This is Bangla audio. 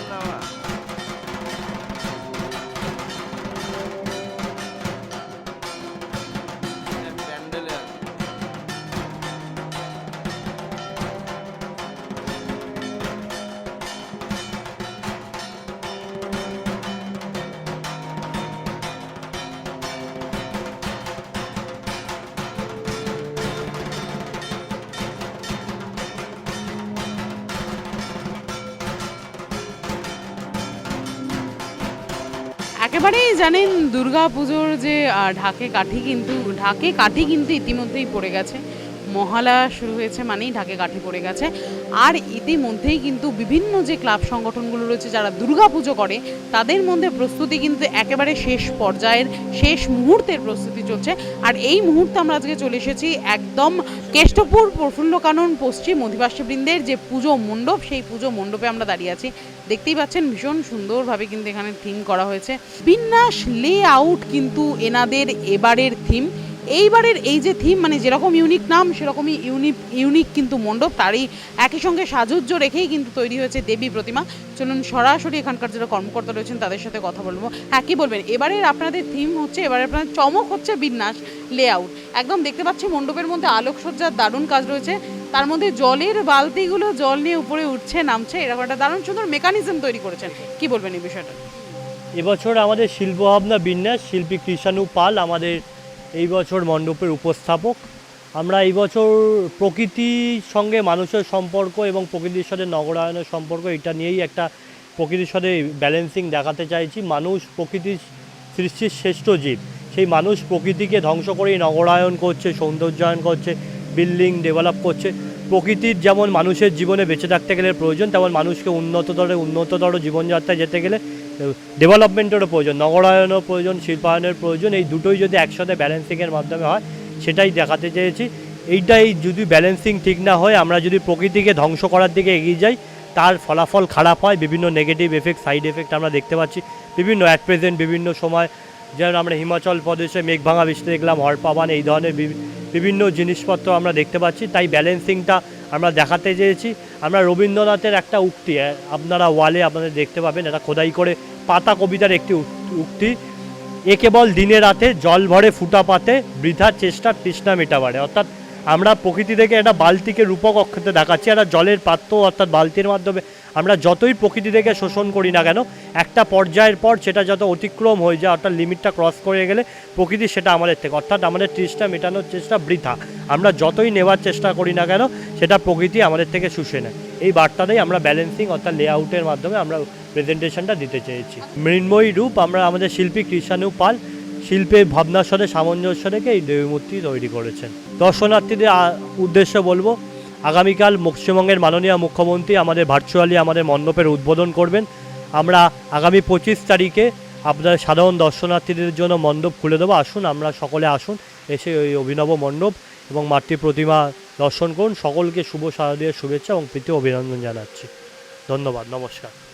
안 나와. একেবারেই জানেন দুর্গা পুজোর যে ঢাকে কাঠি কিন্তু ঢাকে কাঠি কিন্তু ইতিমধ্যেই পড়ে গেছে। মহালা শুরু হয়েছে মানেই ঢাকে কাঠি পড়ে গেছে। আর ইতিমধ্যেই কিন্তু বিভিন্ন যে ক্লাব সংগঠনগুলো রয়েছে যারা দুর্গা পুজো করে, তাদের মধ্যে প্রস্তুতি কিন্তু একেবারে শেষ পর্যায়ের, শেষ মুহূর্তের প্রস্তুতি চলছে। আর এই মুহূর্তে আমরা আজকে চলে এসেছি একদম কেষ্টপুর প্রফুল্ল কানন পশ্চিম অধিবাসীবৃন্দের যে পুজো মণ্ডপ, সেই পুজো মণ্ডপে আমরা দাঁড়িয়ে আছি। দেখতেই পাচ্ছেন ভীষণ সুন্দরভাবে কিন্তু এখানে থিম করা হয়েছে। বিন্যাস লে আউট কিন্তু এনাদের এবারের থিম এইবারের এই যে থিম মানে যেরকম ইউনিক নাম, সেরকমই ইউনিক ইউনিক কিন্তু মণ্ডপ, তারই একই সঙ্গে সাজুজ্য রেখেই কিন্তু তৈরি হয়েছে দেবী প্রতিমা। চলুন সরাসরি এখানকার যারা কর্মকর্তা রয়েছেন, তাদের সাথে কথা বলব। হ্যাঁ কী বলবেন? এবারের আপনাদের থিম হচ্ছে এবারে আপনাদের চমক হচ্ছে বিন্যাস লেআউট একদম দেখতে পাচ্ছি মণ্ডপের মধ্যে আলোকসজ্জার দারুণ কাজ রয়েছে। তার মধ্যে জলের বালতিগুলো জল নিয়ে উপরে উঠছে, নামছে। এরকম একটা দারুণ সুন্দর মেকানিজম তৈরি করেছেন। কি বলবেন এই বিষয়টা? এবছর আমাদের শিল্পভাবনা বিন্যাস, শিল্পী কৃষাণু পাল, আমাদের এই বছর মণ্ডপের উপস্থাপক। আমরা এই বছর প্রকৃতির সঙ্গে মানুষের সম্পর্ক এবং প্রকৃতির সাথে নগরায়নের সম্পর্ক, এটা নিয়েই একটা প্রকৃতির সাথে ব্যালেন্সিং দেখাতে চাইছি। মানুষ প্রকৃতির সৃষ্টির শ্রেষ্ঠ জীব। সেই মানুষ প্রকৃতিকে ধ্বংস করেই নগরায়ন করছে, সৌন্দর্যায়ন করছে বিল্ডিং ডেভেলপ করছে। প্রকৃতির যেমন মানুষের জীবনে বেঁচে থাকতে গেলে প্রয়োজন, তেমন মানুষকে উন্নততর উন্নততর জীবনযাত্রায় যেতে গেলে ডেভেলপমেন্টেরও প্রয়োজন নগরায়নেরও প্রয়োজন, শিল্পায়নের প্রয়োজন, এই দুটোই যদি একসাথে ব্যালেন্সিংয়ের মাধ্যমে হয়, সেটাই দেখাতে চেয়েছি। এইটাই যদি ব্যালেন্সিং ঠিক না হয়, আমরা যদি প্রকৃতিকে ধ্বংস করার দিকে এগিয়ে যাই, তার ফলাফল খারাপ হয়, বিভিন্ন নেগেটিভ এফেক্ট সাইড এফেক্ট আমরা দেখতে পাচ্ছি। বিভিন্ন অ্যাট প্রেজেন্ট বিভিন্ন সময়, যেমন আমরা হিমাচল প্রদেশে মেঘভাঙা বৃষ্টি দেখলাম হরপাবান এই ধরনের বিভি- বিভিন্ন জিনিসপত্র আমরা দেখতে পাচ্ছি। তাই ব্যালেন্সিংটা আমরা দেখাতে চেয়েছি। আমরা রবীন্দ্রনাথের একটা উক্তি আপনারা ওয়ালে আপনাদের দেখতে পাবেন, এটা খোদাই করে পাতা কবিতার একটি উক্তি। এ কেবল দিনে রাতে জল ভরে ফুটা পাতে বৃথা চেষ্টা তৃষ্ণা মেটাবারে। অর্থাৎ আমরা প্রকৃতি থেকে একটা বালতিকে রূপক অক্ষতে দেখাচ্ছি, একটা জলের পাত্র অর্থাৎ বালতির মাধ্যমে আমরা যতই প্রকৃতি থেকে শোষণ করি না কেন, একটা পর্যায়ের পর সেটা যত অতিক্রম হয়ে যায়, অর্থাৎ লিমিটটা ক্রস করে গেলে প্রকৃতি সেটা আমাদের থেকে, অর্থাৎ আমাদের তৃষ্ণা মেটানোর চেষ্টা বৃথা। আমরা যতই নেওয়ার চেষ্টা করি না কেন, সেটা প্রকৃতি আমাদের থেকে শুষে নেয়। এই বার্তাটাই আমরা ব্যালেন্সিং অর্থাৎ লেআউটের মাধ্যমে আমরা প্রেজেন্টেশনটা দিতে চেয়েছি। মৃন্ময়ী রূপ আমরা আমাদের শিল্পী কৃষাণু পাল শিল্পের ভাবনার সাথে সামঞ্জস্য রেখে এই দেবী মূর্তি তৈরি করেছেন। দর্শনার্থীদের উদ্দেশ্যে বলব, আগামীকাল পশ্চিমবঙ্গের মাননীয় মুখ্যমন্ত্রী আমাদের ভার্চুয়ালি আমাদের মণ্ডপের উদ্বোধন করবেন। আমরা আগামী পঁচিশ তারিখে আপনার সাধারণ দর্শনার্থীদের জন্য মণ্ডপ খুলে দেবো। আসুন, আমরা সকলে আসুন, এসে ওই অভিনব মণ্ডপ এবং মাতৃ প্রতিমা দর্শন করুন। সকলকে শুভ শারদীয় শুভেচ্ছা এবং প্রীতি অভিনন্দন জানাচ্ছি। ধন্যবাদ, নমস্কার।